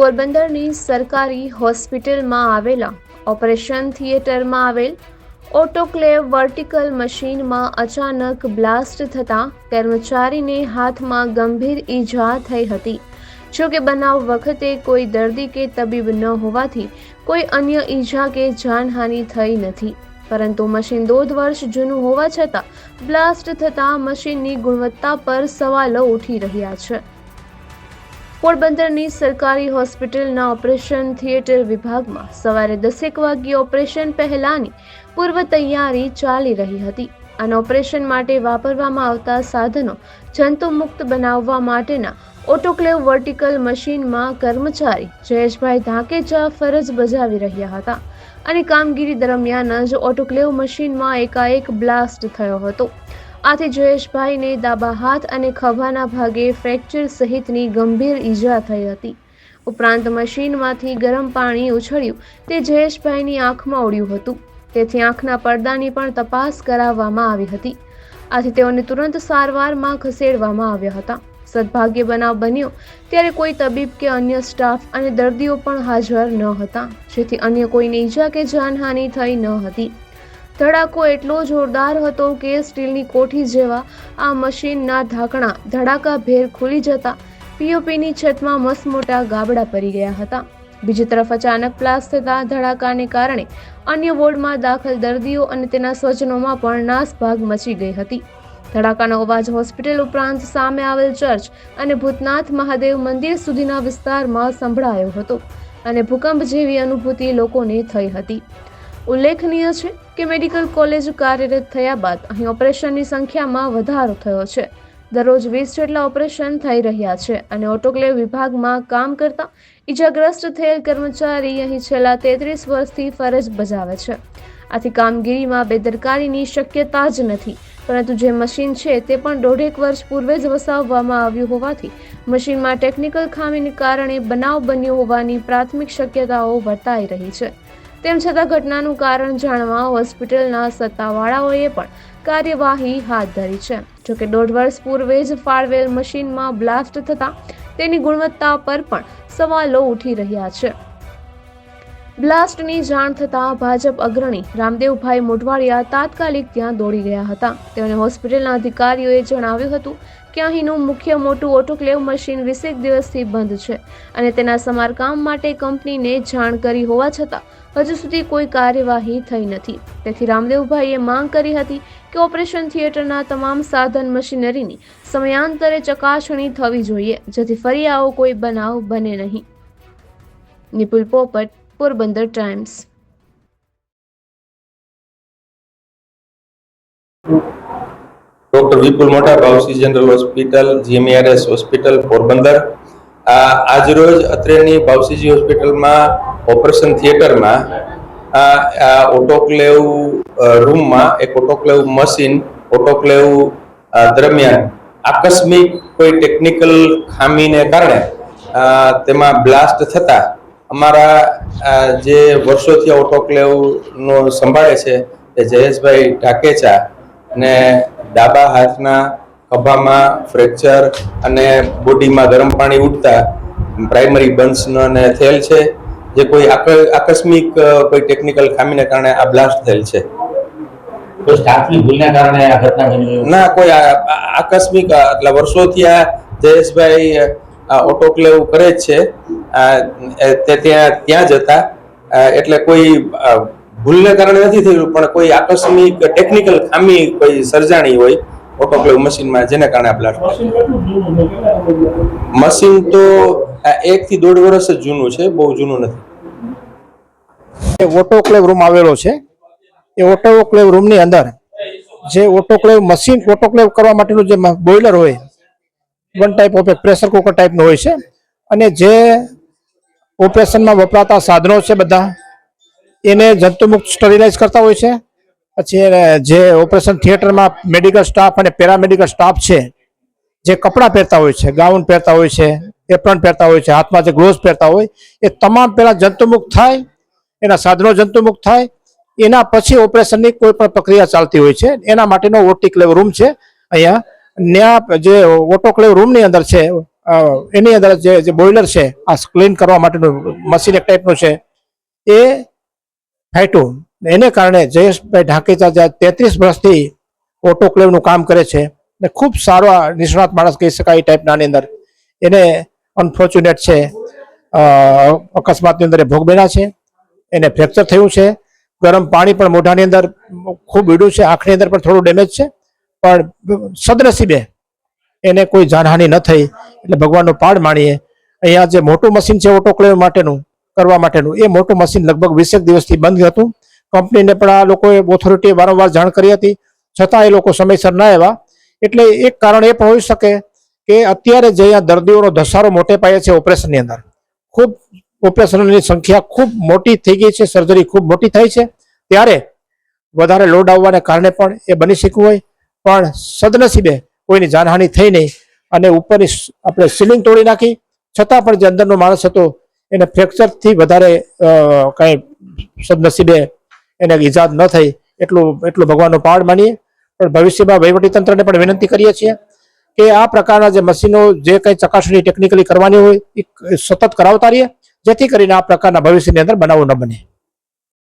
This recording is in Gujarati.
પોરબંદરની સરકારી હોસ્પિટલમાં આવેલા ઓપરેશન થિયેટરમાં આવેલ ઓટોક્લેવ વર્ટિકલ મશીનમાં અચાનક બ્લાસ્ટ થતાં કર્મચારીને હાથમાં ગંભીર ઈજા થઈ હતી. જો કે બનાવ વખતે કોઈ દર્દી કે તબીબ ન હોવાથી કોઈ અન્ય ઈજા કે જાનહાનિ થઈ નથી. પરંતુ મશીન દોઢ વર્ષ જૂનું હોવા છતાં બ્લાસ્ટ થતાં મશીનની ગુણવત્તા પર સવાલો ઉઠી રહ્યા છે. પોરબંદરની સરકારી હોસ્પિટલના ઓપરેશન થિયેટર વિભાગમાં સવારે દસેક વાગ્યે ઓપરેશન પહેલાની પૂર્વ તૈયારી ચાલી રહી હતી. અને ઓપરેશન માટે વાપરવામાં આવતા સાધનો જંતુમુક્ત બનાવવા માટેના ઓટોક્લેવ વર્ટિકલ મશીનમાં કર્મચારી જયેશભાઈ ધાકેચા ફરજ બજાવી રહ્યા હતા અને કામગીરી દરમિયાન જ ઓટોક્લેવ મશીનમાં એકાએક બ્લાસ્ટ થયો હતો. આથી જયેશભાઈને ડાબા હાથ અને ખભાના ભાગે ફ્રેક્ચર સહિતની ગંભીર ઈજા થઈ હતી. ઉપરાંત મશીનમાંથી ગરમ પાણી ઉછળ્યું, તે જયેશભાઈની આંખમાં ઉડ્યું હતું. તેથી આંખના પડદાની પણ તપાસ કરાવવામાં આવી હતી. આથી તેઓને તુરંત સારવારમાં ખસેડવામાં આવ્યા હતા. સદભાગ્ય બનાવ બન્યો ત્યારે કોઈ તબીબ કે અન્ય સ્ટાફ અને દર્દીઓ પણ હાજર ન હતા, જેથી અન્ય કોઈને ઈજા કે જાનહાનિ થઈ ન હતી. ધડાકો એટલો જોરદાર હતો કે સ્ટીલની કોઠી જેવા આ મશીનના ઢાંકણા ધડાકાભેર ખુલી જતા પીઓપીની છતમાં મસમોટા ગાબડા પડી ગયા હતા. બીજી તરફ અચાનક પ્લાસ થતા ધડાકાને કારણે અન્ય વોર્ડમાં દાખલ દર્દીઓ અને તેના સ્વજનોમાં પણ નાસભાગ મચી ગઈ હતી. ધડાકાનો અવાજ હોસ્પિટલ ઉપરાંત સામે આવેલ ચર્ચ અને ભૂતનાથ મહાદેવ મંદિર સુધીના વિસ્તારમાં સંભળાયો હતો અને ભૂકંપ જેવી અનુભૂતિ લોકોને થઈ હતી. ઉલ્લેખનીય છે કે મેડિકલ કોલેજ કાર્યરત થયા બાદ અહીં ઓપરેશનની સંખ્યામાં વધારો થયો છે. દરરોજ વીસ જેટલા ઓપરેશન થઈ રહ્યા છે અને ઓટોક્લેવ વિભાગમાં કામ કરતા ઈજાગ્રસ્ત થયેલ કર્મચારી અહીં છેલ્લા તેત્રીસ વર્ષથી ફરજ બજાવે છે. આથી કામગીરીમાં બેદરકારીની શક્યતા જ નથી, પરંતુ જે મશીન છે તે પણ દોઢેક વર્ષ પૂર્વે જ વસાવવામાં આવ્યું હોવાથી મશીનમાં ટેકનિકલ ખામીને કારણે બનાવ બન્યો હોવાની પ્રાથમિક શક્યતાઓ વર્તાઈ રહી છે. તેમ છતાં ઘટનાનું કારણ જાણવા હોસ્પિટલના સત્તાવાળાઓએ પણ કાર્યવાહી હાથ ધરી છે. જોકે દોઢ વર્ષ પૂર્વે જ ફાળવેલ મશીનમાં બ્લાસ્ટ થતાં તેની ગુણવત્તા પર પણ સવાલો ઉઠી રહ્યા છે. બ્લાસ્ટની જાણ થતાં ભાજપ અગ્રણી રામદેવભાઈ મોઢવાડિયા તાત્કાલિક ત્યાં દોડી ગયા હતા. તેમણે હોસ્પિટલના અધિકારીઓએ જણાવ્યું હતું કે મુખ્ય મોટું ઓટોક્લેવ મશીન વીસેક દિવસથી બંધ છે અને તેના સમારકામ માટે કંપનીને જાણ કરી હોવા છતાં, હજુ સુધી કોઈ કાર્યવાહી થઈ નથી. તેથી રામદેવભાઈએ માંગ કરી હતી કે ઓપરેશન થિયેટરના તમામ સાધન મશીનરીની સમયાંતરે ચકાસણી થવી જોઈએ, જેથી ફરી આવો કોઈ બનાવ બને નહીં. નિપુલ પોપટ, Porbandar Times. Doctor Vipul Mota Bhavsi general hospital GMERS hospital, Porbandar. આજરોજ અત્રેની ભાવસીજી હોસ્પિટલમાં ઓપરેશન થિયેટરમાં, આ ઓટોક્લેવ રૂમમાં એક ઓટોક્લેવ મશીન, ઓટોક્લેવ દરમિયાન આકસ્મિક કોઈ ટેકનિકલ ખામીને કારણે તેમાં બ્લાસ્ટ થતા અમારા જે વર્ષોથી ઓટોક્લેવનો સંભાળે છે તે જયેશભાઈ ઢાકેચા અને ડાબા હાથના ખભામાં ફ્રેક્ચર અને બોડીમાં ગરમ પાણી ઉઠતા પ્રાઇમરી બન્સને ને થયેલ છે જે કોઈ આક- આકસ્મિક કોઈ ટેકનિકલ ખામીને કારણે આ બ્લાસ્ટ થયેલ છે. તો સ્ટાફની ભૂલના કારણે આ ઘટના બની ના કોઈ આકસ્મિક એટલે વર્ષોથી આ જયેશભાઈ આ ઓટોક્લેવ કરે જ છે. તે ત્યાં ત્યાં જ હતા. એટલે કોઈ ભૂલને કારણે નથી થયું પણ કોઈ આકસ્મિક ટેકનિકલ ખામી કોઈ સર્જાણી હોય ઓટોક્લેવ મશીનમાં જેને કારણે આ બ્લાસ્ટ મશીન તો આ એક થી દોઢ વર્ષ જ જૂનું છે બહુ જૂનું નથી. એ ઓટોક્લેવ રૂમ આવેલો છે. એ ઓટોક્લેવ રૂમની અંદર જે ઓટોક્લેવ મશીન ઓટોક્લેવ કરવા માટેનું જે બોઇલર હોય one type of pressure cooker ટાઈપનું હોય છે. અને જે ઓપરેશનમાં વપરાતા સાધનો છે બધા એને જંતુમુક્ત સ્ટરીલાઇઝ કરતા હોય છે. પછી જે ઓપરેશન થિયેટરમાં મેડિકલ સ્ટાફ અને પેરામેડિકલ સ્ટાફ છે, જે કપડાં પહેરતા હોય છે, ગાઉન પહેરતા હોય છે, એપ્રન પહેરતા હોય છે, હાથમાં જે ગ્લોવ્સ પહેરતા હોય, એ તમામ પહેલાં જંતુમુક્ત થાય, એના સાધનો જંતુમુક્ત થાય, એના પછી ઓપરેશનની કોઈ પણ પ્રક્રિયા ચાલતી હોય છે. એના માટેનો ઓટીક્લેવ રૂમ છે. અહીંયા ન્યા જે ઓટોક્લેવ રૂમની અંદર છે એની અંદર જે બોઇલર છે, આ ક્લીન કરવા માટેનું મશીન એક ટાઈપનું છે. એ ફાટ્યું એને કારણે જયેશભાઈ ઢાકેચા જ્યાં તેત્રીસ વર્ષથી ઓટોક્લેવનું કામ કરે છે ને ખૂબ સારો નિષ્ણાત માણસ કહી શકાય એ ટાઈપના અંદર. એને અનફોર્ચ્યુનેટ છે. અકસ્માતની અંદર એ ભોગ બન્યા છે. એને ફ્રેક્ચર થયું છે. ગરમ પાણી પણ મોઢાની અંદર ખૂબ ઉડ્યું છે. આંખની અંદર પણ થોડું ડેમેજ છે. પણ સદનસીબે એને કોઈ જાનહાનિ ન થઈ. એટલે ભગવાનનો પાડ માણીએ. અહીંયા જે મોટું મશીન છે ઓટોક્લેવ માટેનું કરવા માટેનું. એ મોટું મશીન લગભગ વીસેક દિવસથી બંધ હતું. કંપનીને પણ આ લોકોએ ઓથોરિટીએ વારંવાર જાણ કરી હતી. છતાં એ લોકો સમયસર ના આવ્યા. એટલે એક કારણ એ પણ હોઈ શકે કે અત્યારે જે અહીંયા દર્દીઓનો ધસારો મોટે પાયે છે ઓપરેશનની અંદર. ખૂબ ઓપરેશનની સંખ્યા ખૂબ મોટી થઈ ગઈ છે. સર્જરી ખૂબ મોટી થાય છે. ત્યારે વધારે લોડ આવવાને કારણે પણ એ બની શક્યું હોય. પણ સદનસીબે કોઈની જાનહાનિ થઈ નહીં. અને ઉપરની આપણે સીલિંગ તોડી નાખી. છતાં પણ જે અંદરનો માણસ હતો એને ફ્રેક્ચરથી વધારે કાંઈ સદનસીબે એને ઈજાદ ન થઈ, એટલું એટલું ભગવાનનો પાડ માનીએ. પણ ભવિષ્યમાં વહીવટીતંત્રને પણ વિનંતી કરીએ છીએ કે આ પ્રકારના જે મશીનો, જે કંઈ ચકાસણી ટેકનિકલી કરવાની હોય, એ સતત કરાવતા રહીએ, જેથી કરીને આ પ્રકારના ભવિષ્યની અંદર બનાવો ન બને.